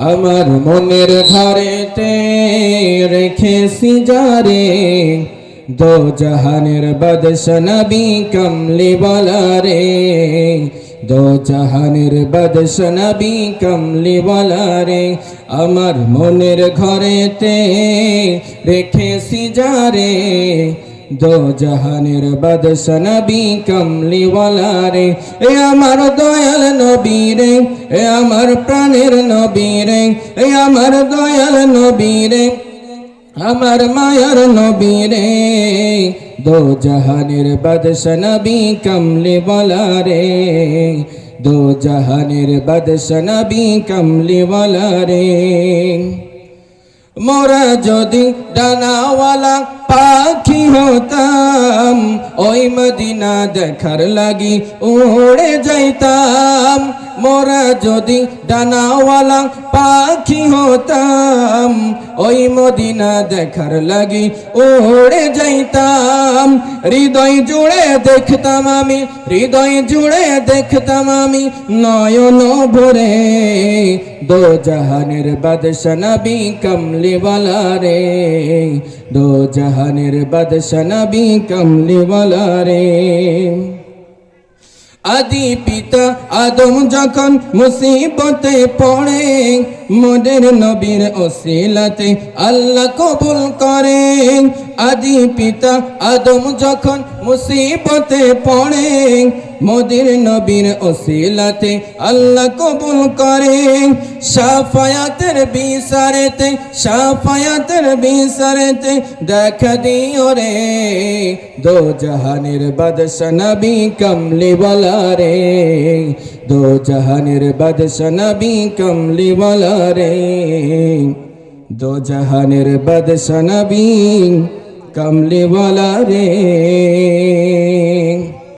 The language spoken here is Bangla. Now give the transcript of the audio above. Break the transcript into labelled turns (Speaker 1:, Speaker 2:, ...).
Speaker 1: আমার মনের ঘরেতে রেখেছি যারে দো জাহানের বদশ নবী কমলি রে দো জাহানের বদশ নবী কমলি রে আমার মনের ঘরেতে রেখেছি যারে দো জাহানের বদশ নবী কমলি রে এ আমার দয়াল নবী রে এ আমার প্রাণের নবী রে এ আমার দয়াল নবী রে আমার মায়ার নবী রে দো জাহানের বদশ নবী কমলি রে দো জাহানের বদশ নবী কমলি রে মোরা যদি ডানাওয়ালা পাখি হতাম ওই মদিনা দেখার লাগি উড়ে যাইতাম। মোরা যদি ডানাওয়ালা পাখি হতাম, ওই মদিনা দেখার লাগি উড়ে যাইতাম। হৃদয় জুড়ে দেখতাম আমি, হৃদয় জুড়ে দেখতাম আমি নয়ন ভরে। দো জাহানের বাদশ নবী কমলি রে, দো জাহানের বাদশ নবী কমলি রে। আদি পিতা আদম যখন মুসিবতে পড়ে, মোদের নবীর ওসিলাতে আল্লাহ কবুল করেন। আদি পিতা আদম যখন মুসিবতে পড়ে মোদের নবীর ওসিলাতে আল্লাহ কবুল করেন সাফায়াতের বিসারেতে সাফায়াতের বিসারেতে দেখা দিও রে। দো জাহানের বাদশ নবী কমলি রে। দো জাহানের বাদশ নবী কমলি রে। দো জাহানের বাদশ নবী কমলি রে।